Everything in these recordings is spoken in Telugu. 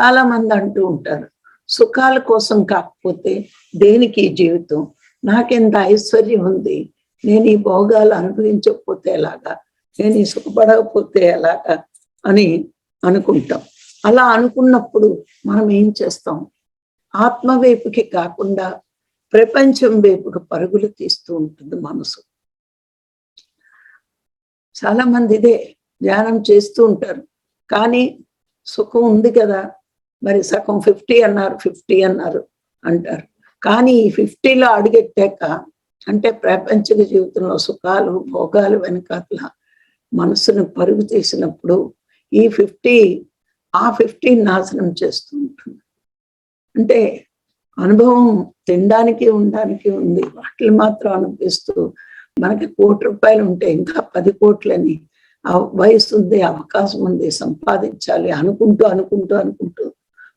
చాలా మంది అంటూ ఉంటారు సుఖాల కోసం కాకపోతే దేనికి జీవితం? నాకెంత ఐశ్వర్యం ఉంది? నేను ఈ భోగాలు అనుభవించకపోతే ఎలాగా? నేను ఈ సుఖపడకపోతే ఎలాగా? అని అనుకుంటాం. అలా అనుకున్నప్పుడు మనం ఏం చేస్తాం? ఆత్మ వైపుకి కాకుండా ప్రపంచం వైపుకి పరుగులు తీస్తూ ఉంటుంది మనసు. చాలా మంది ఇదే ధ్యానం చేస్తూ ఉంటారు. కానీ సుఖం ఉంది కదా? మరి సగం ఫిఫ్టీ అన్నారు ఫిఫ్టీ అన్నారు అంటారు. కానీ ఈ ఫిఫ్టీలో అడుగెట్టాక అంటే ప్రాపంచిక జీవితంలో సుఖాలు భోగాలు వెనకాల మనసును పరుగు తీసినప్పుడు ఈ ఫిఫ్టీ ఆ ఫిఫ్టీ నాశనం చేస్తూ ఉంటుంది. అంటే అనుభవం తినడానికి ఉండడానికి ఉంది. వాటిని మాత్రం అనిపిస్తూ మనకి కోటి రూపాయలు ఉంటే ఇంకా పది కోట్లని వయసు ఉంది అవకాశం ఉంది సంపాదించాలి అనుకుంటూ అనుకుంటూ అనుకుంటూ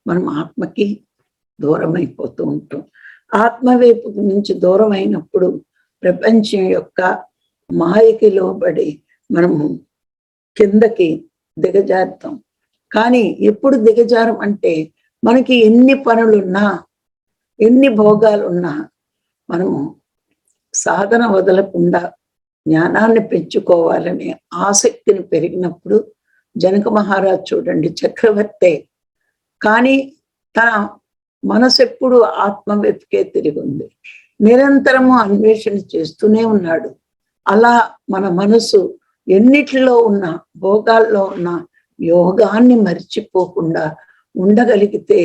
మనం ఆత్మకి దూరం అయిపోతూ ఉంటాం. ఆత్మ వైపు నుంచి దూరం అయినప్పుడు ప్రపంచం యొక్క మాయకి లోబడి మనము కిందకి దిగజారుతాం. కానీ ఎప్పుడు దిగజారం అంటే మనకి ఎన్ని పనులున్నా ఎన్ని భోగాలున్నా మనము సాధన వదలకుండా జ్ఞానాన్ని పెంచుకోవాలనే ఆసక్తిని పెరిగినప్పుడు జనక మహారాజ్ చూడండి చక్రవర్తే కానీ తన మనసు ఎప్పుడు ఆత్మ వెతికే తిరిగి ఉంది. నిరంతరము అన్వేషణ చేస్తూనే ఉన్నాడు. అలా మన మనసు ఎన్నిటిలో ఉన్న భోగాల్లో ఉన్న యోగాన్ని మర్చిపోకుండా ఉండగలిగితే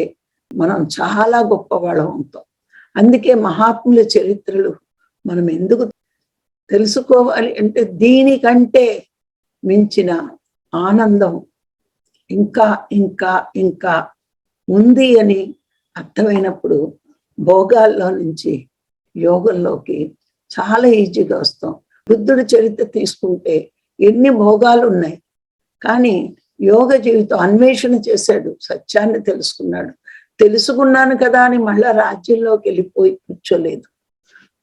మనం చాలా గొప్పవాళ్ళం అవుతాం. అందుకే మహాత్ముల చరిత్రలు మనం ఎందుకు తెలుసుకోవాలి అంటే దీనికంటే మించిన ఆనందం ఇంకా ఇంకా ఇంకా ఉంది అని అర్థమైనప్పుడు భోగాల్లో నుంచి యోగంలోకి చాలా ఈజీగా వస్తాం. బుద్ధుడి చరిత్ర తీసుకుంటే ఎన్ని భోగాలు ఉన్నాయి కానీ యోగ జీవితం అన్వేషణ చేశాడు సత్యాన్ని తెలుసుకున్నాడు. తెలుసుకున్నాను కదా అని మళ్ళా రాజ్యంలోకి వెళ్ళిపోయి కూర్చోలేదు.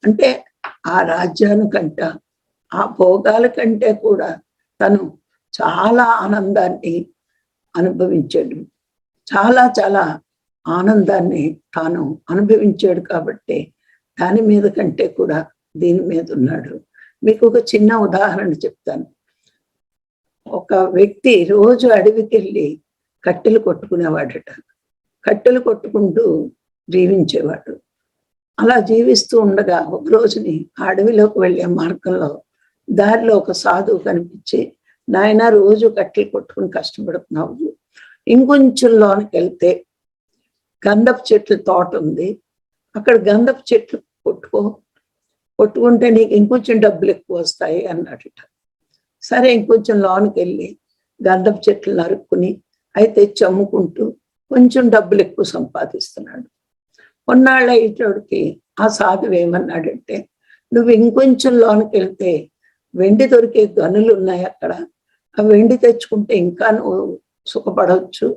అంటే ఆ రాజ్యానికంట ఆ భోగాల కంటే కూడా తను చాలా ఆనందాన్ని అనుభవించాడు. చాలా చాలా ఆనందాన్ని తాను అనుభవించాడు కాబట్టి దాని మీద కంటే కూడా దీని మీద ఉన్నాడు. మీకు ఒక చిన్న ఉదాహరణ చెప్తాను. ఒక వ్యక్తి రోజు అడవికి వెళ్ళి కట్టెలు కొట్టుకునేవాడట. కట్టెలు కొట్టుకుంటూ జీవించేవాడు. అలా జీవిస్తూ ఉండగా ఒక రోజుని ఆ అడవిలోకి వెళ్ళే మార్గంలో దారిలో ఒక సాధువు కనిపించి నాయన రోజు కట్టెలు కొట్టుకుని కష్టపడుతున్నావు. ఇంకొంచెం లోనికి వెళ్తే గంధపు చెట్ల తోట ఉంది. అక్కడ గంధపు చెట్లు కొట్టుకో కొట్టుకుంటే నీకు ఇంకొంచెం డబ్బులు ఎక్కువ వస్తాయి అన్నాడట సరే ఇంకొంచెం లోనికి వెళ్ళి గంధపు చెట్లు నరుక్కుని అయితే చమ్ముకుంటూ కొంచెం డబ్బులు ఎక్కువ సంపాదిస్తున్నాడు. కొన్నాళ్ళ అయ్యేటోడికి ఆ సాధువు ఏమన్నాడంటే నువ్వు ఇంకొంచెం లోనికి వెళ్తే వెండి దొరికే గనులు ఉన్నాయి అక్కడ. ఆ వెండి తెచ్చుకుంటే ఇంకా నువ్వు సుఖపడవచ్చు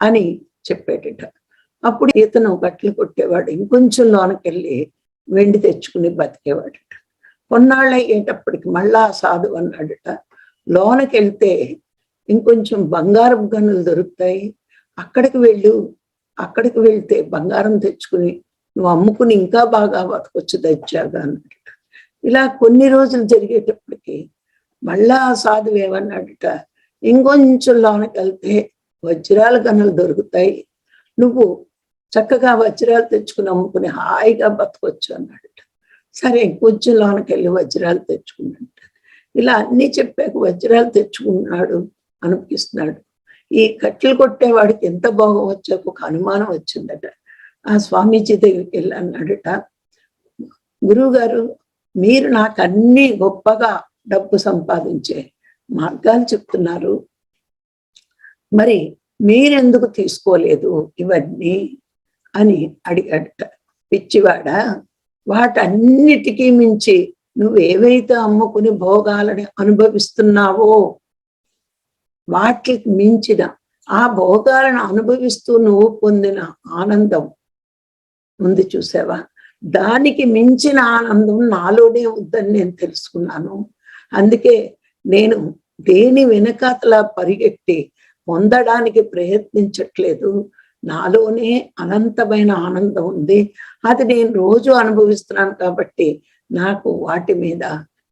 అని చెప్పేటట. అప్పుడు ఇతను గట్లు కొట్టేవాడు. ఇంకొంచెం లోనకెళ్ళి వెండి తెచ్చుకుని బతికేవాడట. కొన్నాళ్ళు అయ్యేటప్పటికి మళ్ళా సాధు సాధువు అన్నాడట లోనకెళ్తే ఇంకొంచెం బంగారం గనులు దొరుకుతాయి. అక్కడికి వెళ్ళు. అక్కడికి వెళ్తే బంగారం తెచ్చుకుని నువ్వు అమ్ముకుని ఇంకా బాగా బతకొచ్చు దచ్చాగా అన్నాడట. ఇలా కొన్ని రోజులు జరిగేటప్పటికి మళ్ళా సాధువు ఏమన్నాడట ఇంకొంచెం లోనకి వెళ్తే వజ్రాల గనులు దొరుకుతాయి. నువ్వు చక్కగా వజ్రాలు తెచ్చుకుని అమ్ముకుని హాయిగా బతకొచ్చు అన్నాడట. సరే ఇంకొంచెం లోనకి వెళ్ళి వజ్రాలు తెచ్చుకున్నాడు ఇలా అన్ని చెప్పాక వజ్రాలు తెచ్చుకున్నాడు అనిపిస్తున్నాడు ఈ కట్టెలు కొట్టేవాడికి ఎంత భోగం వచ్చాక ఒక అనుమానం వచ్చిందట. ఆ స్వామీజీ దగ్గరికి వెళ్ళి అన్నాడట గురువు గారు మీరు నాకు అన్ని గొప్పగా డబ్బు సంపాదించే మార్గాలు చెప్తున్నారు. మరి మీరెందుకు తీసుకోలేదు ఇవన్నీ అని అడిగాడట పిచ్చివాడా? వాటన్నిటికీ మించి నువ్వు ఏవైతే అమ్ముకుని భోగాలని అనుభవిస్తున్నావో వాటికి మించిన ఆ భోగాలను అనుభవిస్తూ నువ్వు పొందిన ఆనందం ఉంది చూసావా? దానికి మించిన ఆనందం నాలోనే ఉందని నేను తెలుసుకున్నాను. అందుకే నేను దేని వెనకాతల పరిగెట్టి పొందడానికి ప్రయత్నించట్లేదు. నాలోనే అనంతమైన ఆనందం ఉంది. అది నేను రోజు అనుభవిస్తున్నాను కాబట్టి నాకు వాటి మీద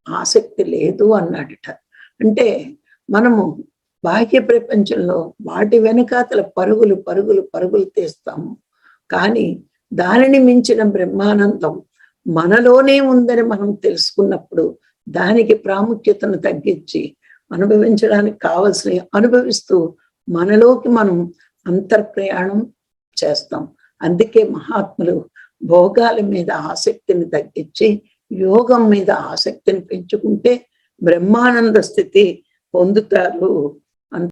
ఆసక్తి లేదు అన్నాడట. అంటే మనము బాహ్య ప్రపంచంలో వాటి వెనకాతల పరుగులు పరుగులు పరుగులు తీస్తాము. కానీ దానిని మించిన బ్రహ్మానందం మనలోనే ఉందని మనం తెలుసుకున్నప్పుడు దానికి ప్రాముఖ్యతను తగ్గించి అనుభవించడానికి కావలసిన అనుభవిస్తూ మనలోకి మనం అంతర్ప్రయాణం చేస్తాం. అందుకే మహాత్ములు భోగాల మీద ఆసక్తిని తగ్గించి యోగం మీద ఆసక్తిని పెంచుకుంటే బ్రహ్మానంద స్థితి పొందుతారు.